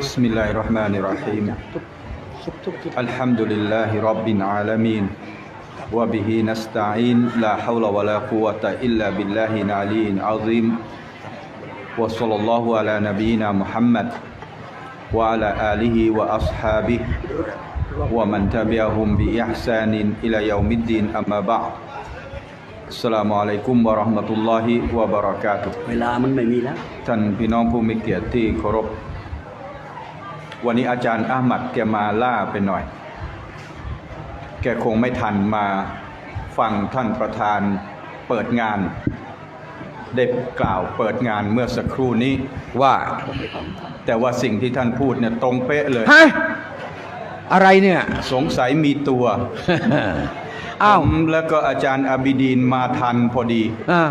بسم الله الرحمن الرحيم. الحمد لله رب العالمين وبه نستعين لا حول ولا قوة إلا بالله العلي العظيم. وصلى الله على نبينا محمد وعلى آله وأصحابه ومن تبعهم بإحسان إلى يوم الدين. أما بعد สลามอะลัยกุมวะราะห์มะตุลลอฮิวะบะเราะกาตุเวลามันไม่มีแล้ว ท่านพี่น้องผู้มีเกียรติที่เคารพ วันนี้อาจารย์อาหมัดแกมาล่าไปหน่อย แกคงไม่ทันมาฟังท่านประธานเปิดงาน ได้กล่าวเปิดงานเมื่อสักครู่นี้ว่า แต่ว่าสิ่งที่ท่านพูดเนี่ยตรงเป๊ะเลยอะไรเนี่ย สงสัยมีตัว อ้าวผมแล้วก็อาจารย์อาบิดีนมาทันพอดีอ่า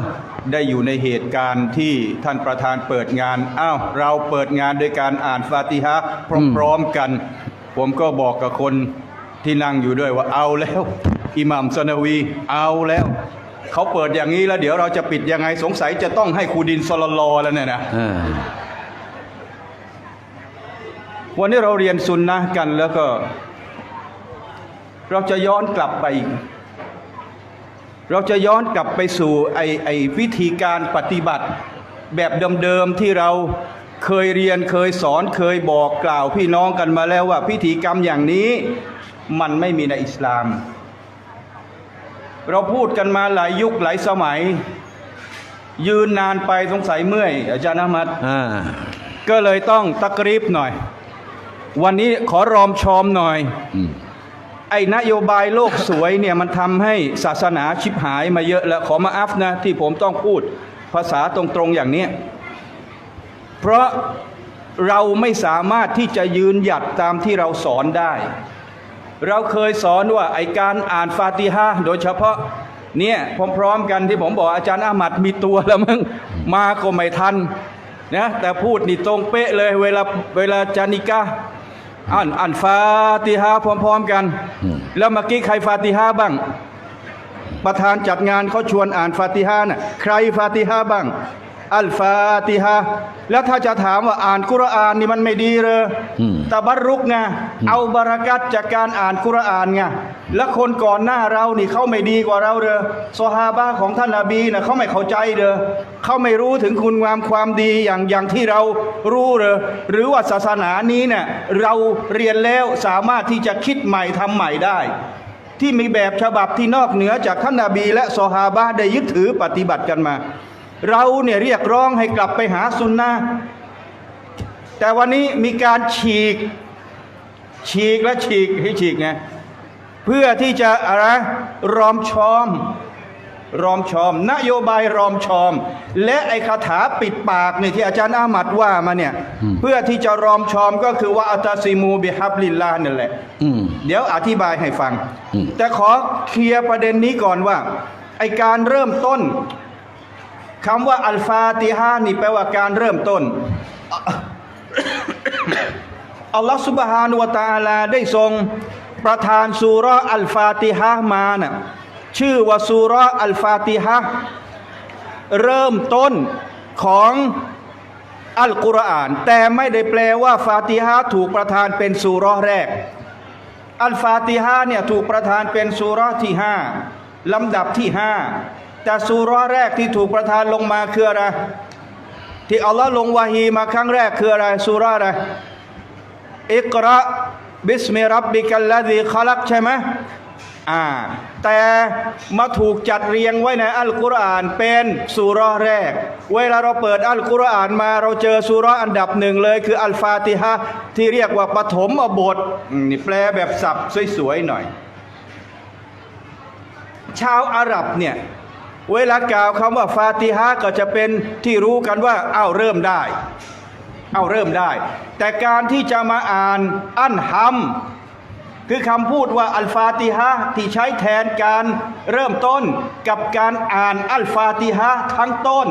ได้อยู่ในเหตุการณ์ที่ท่านประธานเปิดงาน อ้าว เราเปิดงานโดยการอ่านฟาติฮะห์พร้อมๆกัน ผมก็บอกกับคนที่นั่งอยู่ด้วยว่าเอาแล้ว อิหมัมซะนวีเอาแล้ว เขาเปิดอย่างนี้แล้ว เดี๋ยวเราจะปิดยังไงสงสัยจะต้องให้ครูดินสลลอแล้วเนี่ยนะอ่าวันนี้เราเรียนซุนนะห์กันแล้วก็ เราจะย้อนกลับไปอีก เราจะย้อนกลับไปสู่ไอไอวิธีการปฏิบัติแบบเดิมๆที่เราเคยเรียนเคยสอนเคยบอกกล่าวพี่น้องกันมาแล้วว่าพิธีกรรมอย่างนี้มันไม่มีในอิสลาม เราพูดกันมาหลายยุคหลายสมัย ยืนนานไปสงสัยเมื่อย อาจารย์อามัดอ่าก็เลยต้องตะกรีบหน่อย วันนี้ขอรอมชอมหน่อยอืม ไอ้นโยบายโลกสวยเนี่ยมันทำให้ศาสนาชิบหายมาเยอะแล้วขอมาอัฟนะที่ผมต้องพูดภาษาตรงๆอย่างนี้ เพราะเราไม่สามารถที่จะยืนหยัดตามที่เราสอนได้ เราเคยสอนว่าไอการอ่านฟาติฮะโดยเฉพาะเนี่ยพร้อมๆกันที่ผมบอกอาจารย์อามัดมีตัวแล้วมึงมาก็ไม่ทันนะแต่พูดนี่ตรงเป๊ะเลยเวลาเวลาจานิกะห์ อ่านอ่านฟาติฮะห์พร้อมๆกัน แล้วเมื่อกี้ใครฟาติฮะห์บ้าง ประธานจัดงานเขาชวนอ่านฟาติฮะห์น่ะใครฟาติฮะห์บ้าง อัลฟาติฮะห์แล้วถ้าจะถามว่าอ่านกุรอานนี่มันไม่ดีเลยอืมตะบัรรุกไงเอาบารักัตจากการอ่านกุรอานไงแล้วคนก่อนหน้าเรานี่เขาไม่ดีกว่าเราเด้อซอฮาบะห์ของท่านนบีนะเขาไม่เข้าใจเด้อเขาไม่รู้ถึงคุณงามความดีอย่างอย่างที่เรารู้เด้อหรือว่าศาสนานี้เนี่ยเราเรียนแล้วสามารถที่จะคิดใหม่ทำใหม่ได้ ที่มีแบบฉบับที่นอกเหนือจากท่านนาบี และซอฮาบะห์ได้ยึดถือปฏิบัติกันมา เราเนี่ยเรียกร้องให้กลับไปหาซุนนะห์แต่วันนี้มีการฉีก ฉีกและฉีกให้ฉีกไงเพื่อที่จะอะไรรอมชอม รอมชอม นโยบายรอมชอม และไอ้คาถาปิดปากเนี่ยที่อาจารย์อามัดว่ามาเนี่ย เพื่อที่จะรอมชอมก็คือว่าอัตาซิมูบิฮับลิลลาห์นั่นแหละอืมเดี๋ยวอธิบายให้ฟังอืมแต่ขอเคลียร์ประเด็นนี้ก่อนว่าไอการเริ่มต้น คำว่าอัลฟาติฮานี่แปลว่าการเริ่มต้น อัลลอฮฺสุบฮานุวตาลาได้ทรงประทานซูเราอัลฟาติฮะมาน่ะชื่อว่าซูเราอัลฟาติฮะเริ่มต้นของอัลกุรอาน แต่ไม่ได้แปลว่าฟาติฮะถูกประทานเป็นซูเราแรก อัลฟาติฮะเนี่ยถูกประทานเป็นซูเราที่ห้าลำดับที่ห้า แต่ซูเราแรกที่ถูกประทานลงมาคืออะไร ที่อัลลอฮ์ลงวาฮีมาครั้งแรกคืออะไรซูเราอะไรอิกระบิสมิรับบิกัลลาดีขลักใช่ไหมอ่าแต่มาถูกจัดเรียงไว้ในอัลกุรอานเป็นสุราแรก เวลาเราเปิดอัลกุรอานมาเราเจอสุราอันดับหนึ่งเลย คืออัลฟาติฮะที่เรียกว่าปฐมอบทนี่แปลแบบสับสวยๆหน่อย ชาวอาหรับเนี่ย เวลากล่าวคำว่าฟาติฮะก็จะเป็นที่รู้กันว่าเอ้าเริ่มได้ เอาเริ่มได้ แต่การที่จะมาอ่านอันฮัมคือคำพูดว่าอัลฟาติฮะที่ใช้แทนการเริ่มต้นกับการอ่านอัลฟาติฮะทั้งต้น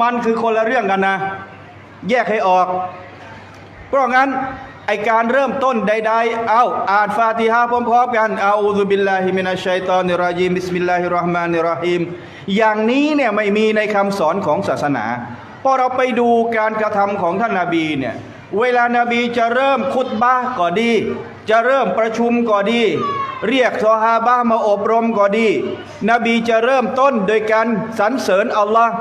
มันคือคนละเรื่องกันนะ แยกให้ออก เพราะงั้น ไอการเริ่มต้นใดๆ เอาอ่านฟาติฮะห์พร้อมๆกันอาอูซุบิลลาฮิมินัชชัยตอนิรรจีมบิสมิลลาฮิรราะห์มานิรราะฮีมอย่างนี้เนี่ยไม่มีในคำสอนของศาสนาพอเราไปดูการกระทำของท่านนาบีเนี่ยเวลานาบีจะเริ่มคุตบะห์ก็ดี จะเริ่มประชุมก็ดี เรียกซอฮาบะห์มาอบรมก็ดี นบีจะเริ่มต้นโดยการสรรเสริญอัลลอฮ์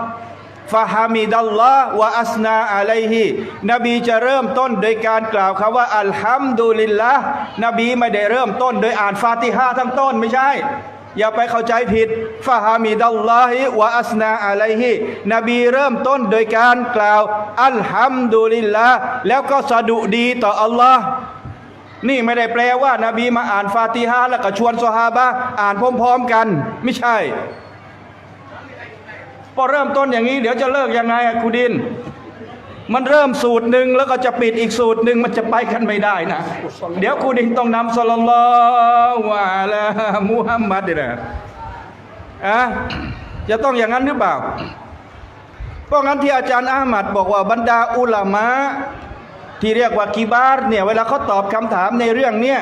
ฟาฮามิดัลลอฮ์วะอัสนาอะลัยฮินบีจะเริ่มต้นโดยการกล่าวคำว่าอัลฮัมดุลิลละนบีไม่ได้เริ่มต้นโดยอ่านฟาติฮะทั้งต้นไม่ใช่ อย่าไปเข้าใจผิดฟาฮามิดัลลอฮิวะอัสนาอะลัยฮินบีเริ่มต้นโดยการกล่าวอัลฮัมดุลิลละแล้วก็สะดุดีต่ออัลลอฮ์นี่ไม่ได้แปลว่านบีมาอ่านฟาติฮะแล้วก็ชวนซอฮาบะอ่านพร้อม ๆ กัน ไม่ใช่ พอเริ่มต้นอย่างนี้ เดี๋ยวจะเลิกยังไงครูดิน มันเริ่มสูตรหนึ่งแล้วก็จะปิดอีกสูตรหนึ่งมันจะไปกันไม่ได้นะ เดี๋ยวครูดินต้องนำสลลัลลอฮุอะลามุฮัมมัดเนี่ยนะอะจะต้องอย่างนั้นหรือเปล่า เพราะงั้นที่อาจารย์อามัดบอกว่าบรรดาอุลามะที่เรียกว่ากีบาร์เนี่ยเวลาเขาตอบคำถามในเรื่องเนี้ย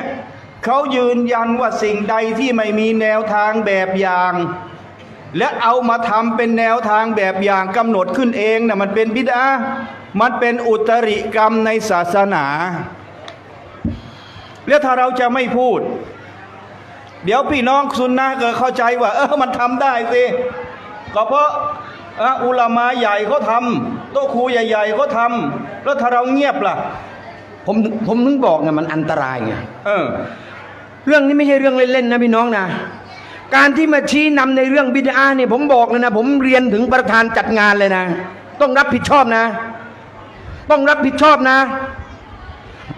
เขายืนยันว่าสิ่งใดที่ไม่มีแนวทางแบบอย่าง และเอามาทำเป็นแนวทางแบบอย่างกำหนดขึ้นเองนะมันเป็นบิดามันเป็นอุตริกรรมในศาสนา แล้วถ้าเราจะไม่พูด เดี๋ยวพี่น้องซุนนะห์ก็เข้าใจว่า เออมันทำได้สิก็เพราะอะอุลามาใหญ่เขาทำโต๊ะครูใหญ่ๆเขาทำแล้วถ้าเราเงียบล่ะ ผมผมถึงบอกไงมันอันตรายไงเออ เรื่องนี้ไม่ใช่เรื่องเล่นๆนะพี่น้องนะ การที่มาชี้นำในเรื่องบิดาเนี่ยผมบอกเลยนะ ผมเรียนถึงประธานจัดงานเลยนะ ต้องรับผิดชอบนะ ต้องรับผิดชอบนะ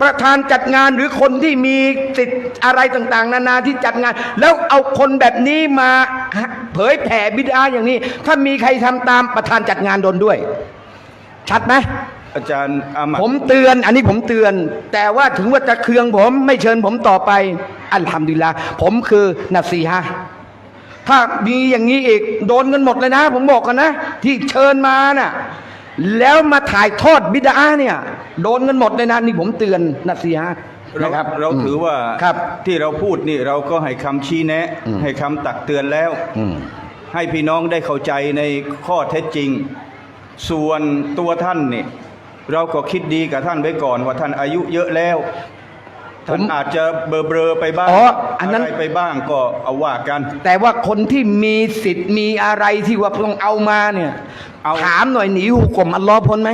ประธานจัดงานหรือคนที่มีสิทธิ์อะไรต่างๆ นานาที่จัดงาน แล้วเอาคนแบบนี้มาเผยแผ่บิดาอย่างนี้ ถ้ามีใครทำตามประธานจัดงานโดนด้วย ชัดไหมอาจารย์อามัดผมเตือน อันนี้ผมเตือน แต่ว่าถึงว่าจะเคืองผมไม่เชิญผมต่อไป อัลฮัมดุลิลละผมคือนัซีฮะห์ ถ้ามีอย่างนี้อีกโดนกันหมดเลยนะ ผมบอกกันนะ ที่เชิญมาน่ะแล้วมาถ่ายทอดบิดาเนี่ย โดนกันหมดเลยนะนี่ผมเตือนนัซีฮะห์เรานะครับเราถือว่าครับที่เราพูดนี่เราก็ให้คำชี้แนะ อืม ให้คำตักเตือนแล้ว อืม ให้พี่น้องได้เข้าใจในข้อเท็จจริง ส่วนตัวท่านเนี่ยเราก็คิดดีกับท่านไว้ก่อนว่าท่านอายุเยอะแล้ว ท่านอาจจะเบลอๆไปบ้างอ๋ออันนั้นไรไปบ้างก็เอาว่ากัน แต่ว่าคนที่มีสิทธิ์มีอะไรที่ว่าต้องเอามาเนี่ยเอา ถามหน่อยหนีหุกกลมอัลลอฮ์พ้นไหม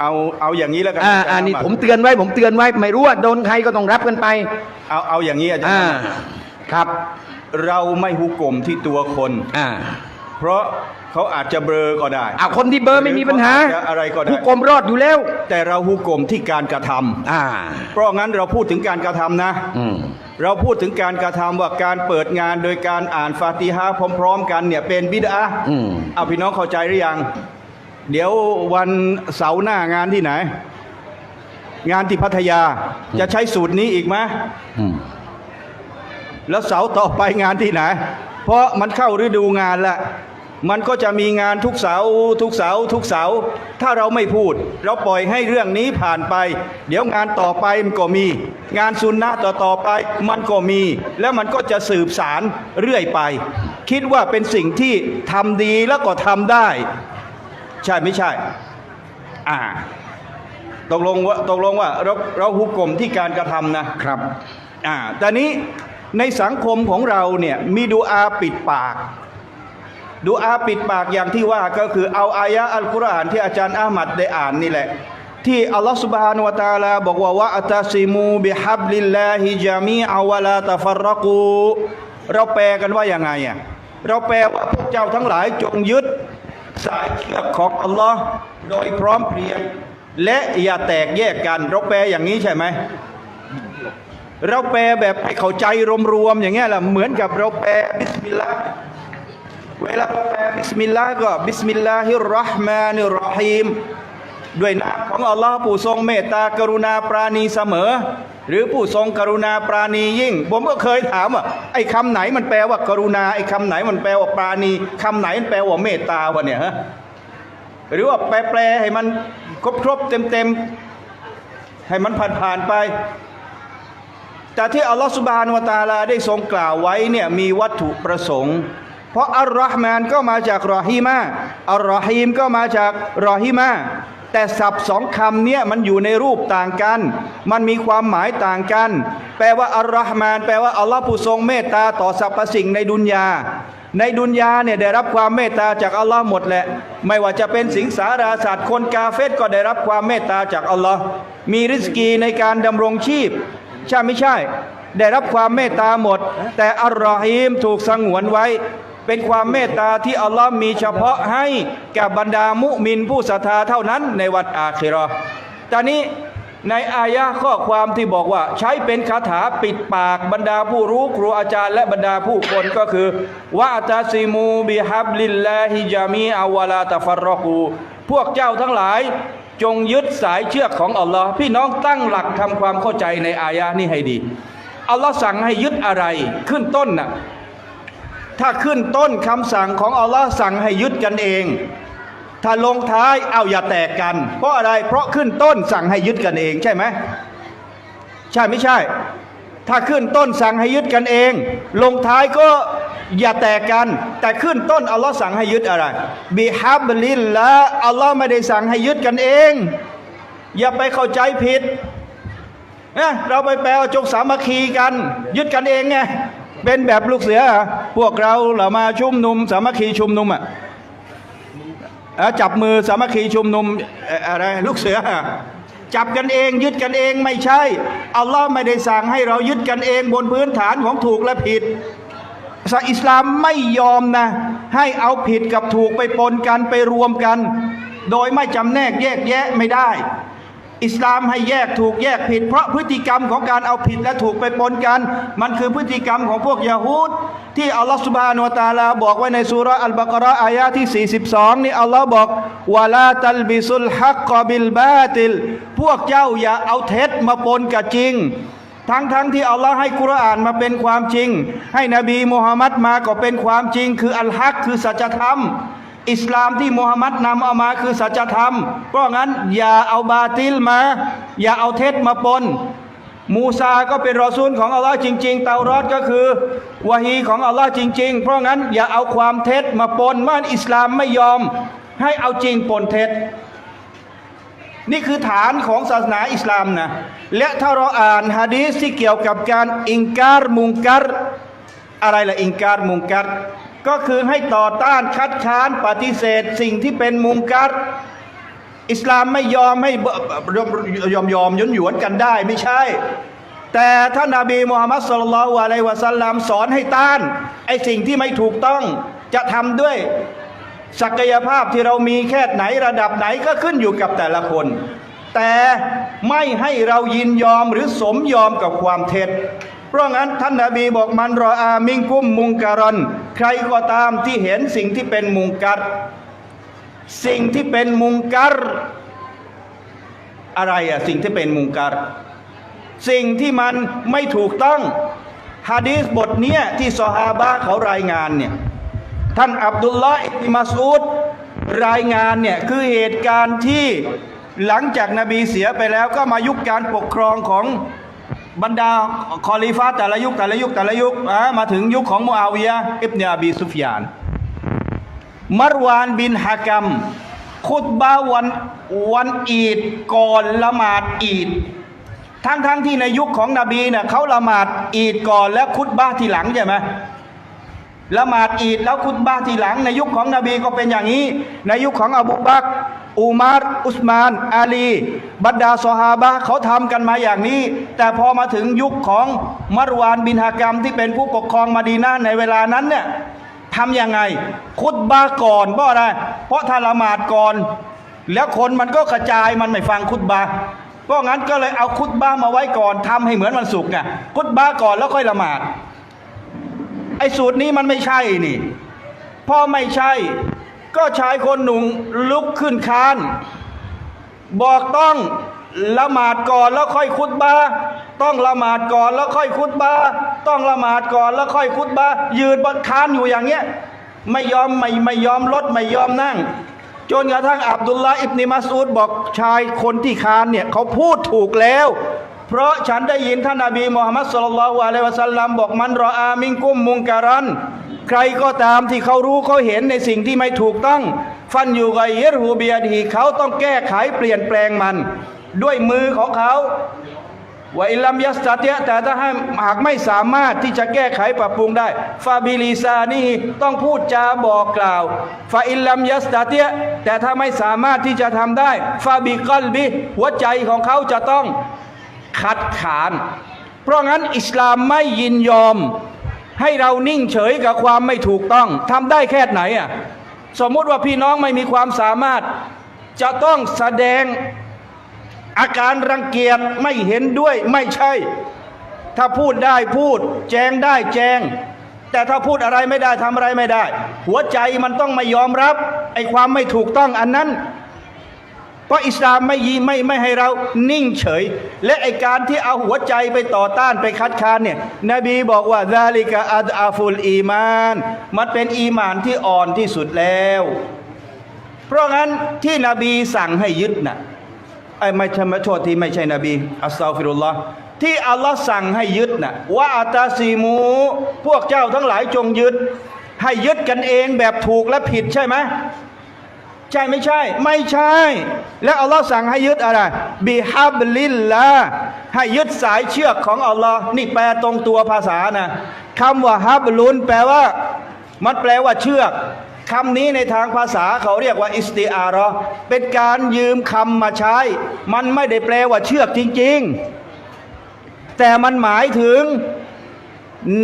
เอาเอาอย่างนี้แล้วกันอ่าจรย์อ่านี่มัดผมเตือนไว้ ผมเตือนไว้ไม่รู้ว่าโดนใครก็ต้องรับกันไป เอาเอาอย่างนี้อาจารอ่า ย์ครับ เราไม่หุกกลมที่ตัวคน อ่า เพราะ เขาอาจจะเบลอก็ได้อ่าคนที่เบอร์ไม่มีปัญหาหรือเขาอาจจะอะไรก็ได้ผู้กรมรอดอยู่แล้ว แต่เราหุกกลมที่การกระทำอ่า เพราะงั้นเราพูดถึงการกระทำนะอืมเราพูดถึงการกระทำว่าการเปิดงานโดยการอ่านฟาติฮะห์พร้อม ๆ กันเนี่ยเป็นบิดาอืมเอาพี่น้องเข้าใจหรือยัง เดี๋ยววันเสาร์หน้างานที่ไหน งานที่พัทยาจะใช้สูตรนี้อีกไหมอืมแล้วเสาร์ต่อไปงานที่ไหน เพราะมันเข้าฤดูงานละ มันก็จะมีงานทุกเสาร์ทุกเสาร์ทุกเสาร์ถ้าเราไม่พูด เราปล่อยให้เรื่องนี้ผ่านไป เดี๋ยวงานต่อไปมันก็มี งานซุนนะต่อต่อๆไปมันก็มี แล้วมันก็จะสืบสารเรื่อยไป คิดว่าเป็นสิ่งที่ทำดีแล้วก็ทำได้ ใช่ไม่ใช่ อ่าตกลงว่าตกลงว่าเราเราหุกกลมที่การกระทำนะครับอ่าแต่นี้ในสังคมของเราเนี่ยมีดูอาปิดปาก ดูอาปิดปากอย่างที่ว่าก็คือเอาอายะอัลกุรอานที่อาจารย์อามัดได้อ่านนี่แหละ ที่อัลลอฮฺสุบฮานุวะตาลาบอกว่าวะอัตาซิมูบิฮับลิลลาฮิจามีอาวะลาตฟรกูเราแปลกันว่าอยังไงอะเราแปลว่าพวกเจ้าทั้งหลายจงยึดสายเชือกของอัลลอฮ์โดยพร้อมเพรียงและอย่าแตกแยกกันเราแปลอย่างนี้ใช่ไหมเราแปลแบบให้เข้าใจรวมๆอย่างเงี้ยแหละเหมือนกับเราแปลบิสมิลลาห์ เวลาเราแปลบิสมิลลาห์ก็บิสมิลลาฮิรราะห์มานิรเรฮีมด้วยนามของอัลลอฮ์ผู้ทรงเมตตากรุณาปราณีเสมอ หรือผู้ทรงกรุณาปราณียิ่ง ผมก็เคยถามว่าไอ้คำไหนมันแปลว่ากรุณาไอ้คำไหนมันแปลว่าปราณีคำไหนมันแปลว่าเมตตาวะเนี่ยฮะหรือว่าแปลๆให้มันครบๆเต็มๆให้มันผ่านๆไป แต่ที่อัลลอฮฺสุบฮานวตาลาได้ทรงกล่าวไว้เนี่ยมีวัตถุประสงค์ เพราะอัลรอฮ์มานก็มาจากรอฮีมาอัลรอฮีมก็มาจากรอฮีมาแต่ศัพท์สองคำเนี้ยมันอยู่ในรูปต่างกัน มันมีความหมายต่างกัน แปลว่าอัลรอฮ์มานแปลว่าอัลลอฮ์ผู้ทรงเมตตาต่อสรรพสิ่งในดุนยา ในดุนยาเนี่ยได้รับความเมตตาจากอัลลอฮ์หมดแหละ ไม่ว่าจะเป็นสิงสาราสัตว์คนกาเฟตก็ได้รับความเมตตาจากอัลลอฮ์มีริสกีในการดำรงชีพ ใช่ไม่ใช่ ได้รับความเมตตาหมด แต่อัลรอฮีมถูกสงวนไว้ เป็นความเมตตาที่อัลลอฮ์มีเฉพาะให้แก่บรรดามุมินผู้ศรัทธาเท่านั้นในวันอาคิราะห์ตอนนี้ในอายะห์ข้อความที่บอกว่า ใช้เป็นคาถาปิดปากบรรดาผู้รู้ครูอาจารย์และบรรดาผู้คนก็คือวะตาซิมูบิฮับลิลลาฮิจามีอาวลาตฟรรอกูพวกเจ้าทั้งหลายจงยึดสายเชือกของอัลลอฮ์พี่น้องตั้งหลักทำความเข้าใจในอายะห์นี้ให้ดีอัลลอฮ์สั่งให้ยึดอะไรขึ้นต้นน่ะ ถ้าขึ้นต้นคำสั่งของอัลลอฮ์สั่งให้ยึดกันเอง ถ้าลงท้ายเอาอย่าแตกกัน เพราะอะไรเพราะขึ้นต้นสั่งให้ยึดกันเองใช่ไหมใช่ไม่ใช่ ถ้าขึ้นต้นสั่งให้ยึดกันเอง ลงท้ายก็อย่าแตกกัน แต่ขึ้นต้นอัลลอฮ์สั่งให้ยึดอะไรบิฮับลิลละอัลลอฮ์ไม่ได้สั่งให้ยึดกันเอง อย่าไปเข้าใจผิดนะเราไปแปลจงสามัคคีกัน ยึดกันเองไง เป็นแบบลูกเสือ พวกเราเรามาชุมนุม สามัคคีชุมนุมอะจับมือสามัคคีชุมนุมเอ่ออะไรลูกเสืออะจับกันเองยึดกันเองไม่ใช่อัลลอฮ์ไม่ได้สั่งให้เรายึดกันเองบนพื้นฐานของถูกและผิดศาสนาอิสลามไม่ยอมนะ ให้เอาผิดกับถูกไปปนกันไปรวมกัน โดยไม่จำแนกแยกแยะไม่ได้ อิสลามให้แยกถูกแยกผิด เพราะพฤติกรรมของการเอาผิดและถูกไปปนกัน มันคือพฤติกรรมของพวกยาฮูดที่อัลลอฮฺสุบฮานุตาลาบอกไว้ในสุราอัลบากราอายะที่ 42 นี่อัลลอฮ์บอกวะลาตัลบิสุลฮักกบิลบาติลพวกเจ้าอย่าเอาเท็จมาปนกับจริง ทั้งทั้งที่อัลลอฮ์ให้กุรอานมาเป็นความจริง ให้นบีมุฮัมมัดมาก็เป็นความจริง คืออัลฮักคือสัจธรรม อิสลามที่มุฮัมหมัดนำเอามาคือสัจธรรม เพราะงั้นอย่าเอาบาติลมา อย่าเอาเท็จมาปนมูซาก็เป็นรอซูลของอัลลอฮ์จริง ๆ เตารอดก็คือวะฮีของอัลลอฮ์จริง ๆ เพราะงั้นอย่าเอาความเท็จมาปนม่านอิสลามไม่ยอมให้เอาจริงปนเท็จ นี่คือฐานของศาสนาอิสลามนะและถ้าเราอ่านฮะดีษที่เกี่ยวกับการอิงการมุงกัรอะไรล่ะอิงการมุงกัร ก็คือให้ต่อต้านคัดค้านปฏิเสธ สิ่งที่เป็นมุงกัรอิสลามไม่ยอมให้ยอมยอมยอมยวนหยวนกันได้ไม่ใช่ แต่ท่านนาบีมุฮัมมัดสุลลัลลอฮุอะลัยวะสัลลัมสอนให้ต้านไอสิ่งที่ไม่ถูกต้องจะทำด้วยศักยภาพที่เรามีแค่ไหนระดับไหนก็ขึ้นอยู่กับแต่ละคน แต่ไม่ให้เรายินยอมหรือสมยอมกับความเท็จ เพราะงั้นท่านนาบีบอกมันรออามิงกุ้มมุงการอนใครก็ตามที่เห็นสิ่งที่เป็นมุงกัรสิ่งที่เป็นมุงกัรอะไรอะสิ่งที่เป็นมุงกัรสิ่งที่มันไม่ถูกต้องฮะดีษบทเนี้ยที่ซอฮาบะเขารายงานเนี่ยท่านอับดุลลอฮ์อิบมัสูดรายงานเนี่ยคือเหตุการณ์ที่หลังจากนบีเสียไปแล้วก็มายุคการปกครองของ บรรดาคอลิฟาแต่ละยุคแต่ละยุคแต่ละยุคมาถึงยุคของมุอาวิยะอิบเนอบีซุฟยาน มารวานบินฮากัมคุตบาวันวันอีดก่อนละหมาดอีดทั้งทั้งที่ในยุคของนบีเนี่ยเขาละหมาดอีดก่อนและคุตบ้าทีหลังใช่ไหมละหมาดอีดแล้วคุตบ้าทีหลัง ในยุคของนบีก็เป็นอย่างนี้ ในยุคของอบูบักร อุมารอุสมาน อาลี บรรดาซอฮาบะเขาทำกันมาอย่างนี้ แต่พอมาถึงยุคของมารวานบินฮากรรมที่เป็นผู้ปกครองมาดีนาในเวลานั้นเนี่ยทำยังไง คุตบาก่อนเพราะอะไร เพราะถ้าละหมาดก่อน แล้วคนมันก็กระจายมันไม่ฟังคุตบาเพราะงั้นก็เลยเอาคุตบามาไว้ก่อนทำให้เหมือนวันศุกร์ไงคุตบาก่อนแล้วค่อยละหมาดไอ้สูตรนี้มันไม่ใช่นี่พอไม่ใช่ ก็ชายคนหนุ่มลุกขึ้นคาน บอกต้องละหมาดก่อนแล้วค่อยคุตบาต้องละหมาดก่อนแล้วค่อยคุตบาต้องละหมาดก่อนแล้วค่อยคุตบายืนบนคานอยู่อย่างเงี้ย ไม่ยอมไม่ไม่ยอมลดไม่ยอมนั่ง จนกระทั่งอับดุลลาอิบนิมัสูดบอกชายคนที่คานเนี่ยเขาพูดถูกแล้ว เพราะฉันได้ยินท่านนบีมุฮัมมัดสุลลัลลอฮุอะลัยวะสัลลัมบอกมันรออามิงกุมมุงการันใครก็ตามที่เขารู้เขาเห็นในสิ่งที่ไม่ถูกต้อง ฟันอยู่กับเยรูเบียดีเขาต้องแก้ไขเปลี่ยนแปลงมัน ด้วยมือของเขาว่าอิลลัมยัสตเตยะแต่ถ้าหหากไม่สามารถที่จะแก้ไขปรับปรุงได้ฟาบิลิซานี่ต้องพูดจาบอกกล่าวฟาอิลลัมยัสตเตยะแต่ถ้าไม่สามารถที่จะทำได้ฟาบิกอลบิหัวใจของเขาจะต้อง ขัดขาน เพราะงั้นอิสลามไม่ยินยอม ให้เรานิ่งเฉยกับความไม่ถูกต้องทำได้แค่ไหนอะสมมติว่าพี่น้องไม่มีความสามารถ จะต้องแสดงอาการรังเกียจไม่เห็นด้วยไม่ใช่ ถ้าพูดได้พูด แจงได้แจง แต่ถ้าพูดอะไรไม่ได้ทำอะไรไม่ได้ หัวใจมันต้องไม่ยอมรับไอ้ความไม่ถูกต้องอันนั้น เพราะอิสลามไม่ยีไม่ไม่ให้เรานิ่งเฉย และไอการที่เอาหัวใจไปต่อต้านไปคัดค้านเนี่ยนบีบอกว่าซาลิกะอัดอาฟุลอีมาน มันเป็นอีมานที่อ่อนที่สุดแล้ว เพราะงั้นที่นบีสั่งให้ยึดน่ะไอ้ไม่ใช่ม่โทษที่ไม่ใช่นบีอัสซาฟิรุลลอฮ์ที่อัลลอฮ์สั่งให้ยึดน่ะว่าอัตาซีมู พวกเจ้าทั้งหลายจงยึด ให้ยึดกันเองแบบถูกและผิดใช่ไหม ใช่ไม่ใช่ ไม่ใช่ แล้วอัลลอฮ์สั่งให้ยึดอะไรบิฮับลิลละให้ยึดสายเชือกของอัลลอฮ์นี่แปลตรงตัวภาษานะคำว่าฮับลุนแปลว่า มันแปลว่าเชือกคำนี้ในทางภาษาเขาเรียกว่าอิสติอาระเป็นการยืมคำมาใช้ มันไม่ได้แปลว่าเชือกจริง ๆ แต่มันหมายถึง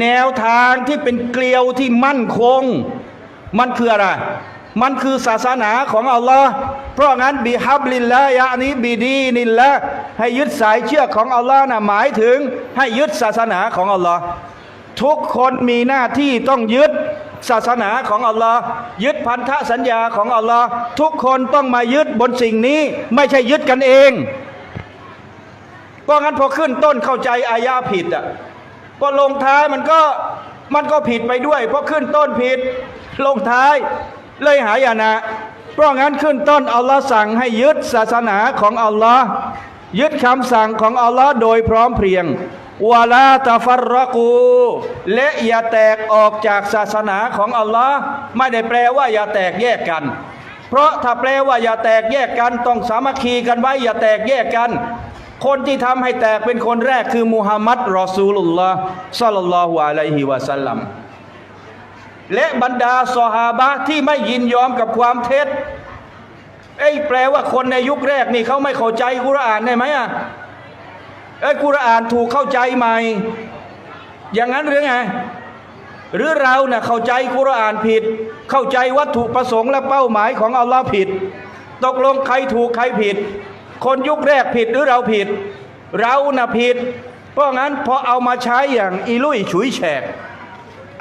แนวทางที่เป็นเกลียวที่มั่นคง มันคืออะไร มันคือศาสนาของอัลลอฮ์เพราะงั้นบิฮับลิลละยะนี้บิดีนิลละให้ยึดสายเชือกของอัลลอฮ์นะหมายถึงให้ยึดศาสนาของอัลลอฮ์ทุกคนมีหน้าที่ต้องยึดศาสนาของอัลลอฮ์ยึดพันธสัญญาของอัลลอฮ์ทุกคนต้องมายึดบนสิ่งนี้ ไม่ใช่ยึดกันเองเพราะงั้นพอขึ้นต้นเข้าใจอายาผิดอะพอลงท้ายมันก็มันก็ผิดไปด้วย เพราะขึ้นต้นผิด ลงท้าย เลยหายนะ เพราะงั้นขึ้นต้นอัลลอฮ์สั่งให้ยึดศาสนาของอัลลอฮ์ยึดคำสั่งของอัลลอฮ์โดยพร้อมเพรียงวาลาตาฟรกู และอย่าแตกออกจากศาสนาของอัลลอฮ์ไม่ได้แปลว่าอย่าแตกแยกกัน เพราะถ้าแปลว่าอย่าแตกแยกกันต้องสามัคคีกันไว้อย่าแตกแยกกัน คนที่ทำให้แตกเป็นคนแรกคือมุฮัมมัดรอซูลุลลอฮ์ซัลลัลลอฮุอะลัยฮิวะสัลลัม และบรรดาสหาบะที่ไม่ยินยอมกับความเท็จไอ้แปลว่าคนในยุคแรกนี่เขาไม่เข้าใจกุรอานได้ไหมอะไอ้กุรอานถูกเข้าใจใหม่ อย่างนั้นหรือไง หรือเราเน่ะเข้าใจกุรอานผิด เข้าใจวัตถุประสงค์และเป้าหมายของอัลลอฮ์ผิด ตกลงใครถูกใครผิด คนยุคแรกผิดหรือเราผิด เราน่ะผิด เพราะงั้นพอเอามาใช้อย่างอีลุยฉุยแฉก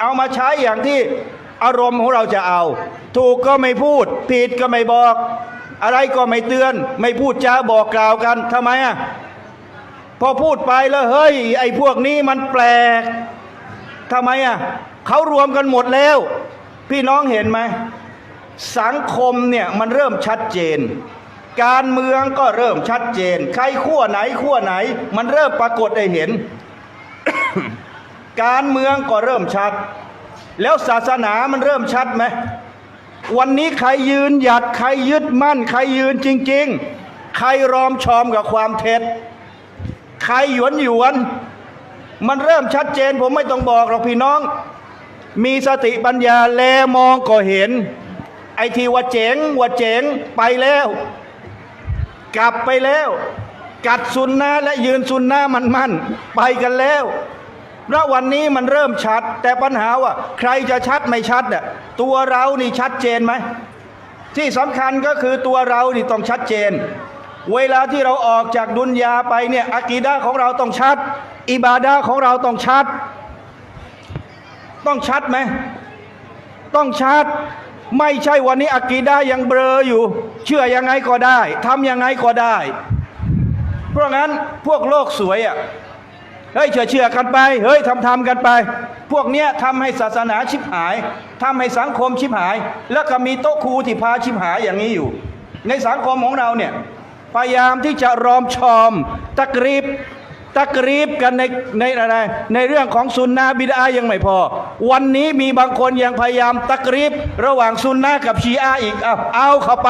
เอามาใช้อย่างที่อารมณ์ของเราจะเอา ถูกก็ไม่พูดผิดก็ไม่บอก อะไรก็ไม่เตือน ไม่พูดจาบอกกล่าวกันทำไมอะพอพูดไปแล้วเฮ้ย ไอ้พวกนี้มันแปลกทำไมอะเขารวมกันหมดแล้ว พี่น้องเห็นไหม สังคมเนี่ยมันเริ่มชัดเจน การเมืองก็เริ่มชัดเจน ใครขั้วไหนขั้วไหน มันเริ่มปรากฏให้เห็น การเมืองก็เริ่มชัด แล้วศาสนามันเริ่มชัดไหมวันนี้ใครยืนหยัดใครยึดมั่น ใครยืนจริง ๆ ใครรอมชอมกับความเท็จ ใครหยวนหยวน มันเริ่มชัดเจนผมไม่ต้องบอกหรอกพี่น้อง มีสติปัญญาแลมองก็เห็น ไอทีว่าเจ๋งว่าเจ๋งไปแล้ว กลับไปแล้ว กัดซุนนะและยืนซุนนะมันมั่น ไปกันแล้ว เพราะวันนี้มันเริ่มชัด แต่ปัญหาว่า ใครจะชัดไม่ชัดน่ะตัวเรานี่ชัดเจนไหมที่สำคัญก็คือตัวเรานี่ต้องชัดเจน เวลาที่เราออกจากดุนยาไปเนี่ยอากีดาของเราต้องชัด อิบาดาของเราต้องชัด ต้องชัดไหมต้องชัด ไม่ใช่วันนี้อากีดายังเบลออยู่ เชื่อยังไงก็ได้ทำยังไงก็ได้ เพราะงั้นพวกโลกสวยอะ เฮ้ยเชื่อเชื่อกันไป เฮ้ยทำทำกันไป พวกเนี้ยทำให้ศาสนาชิบหายทำให้สังคมชิบหาย แล้วก็มีโต๊ะครูที่พาชิบหายอย่างนี้อยู่ ในสังคมของเราเนี่ยพยายามที่จะรอมชอมตะกรีบตักรีบกันในในอะไรในเรื่องของซุนนะบิดายังไม่พอ วันนี้มีบางคนยังพยายามตักรีบระหว่างซุนนะกับชีอะห์อีกเอาเอาเข้าไป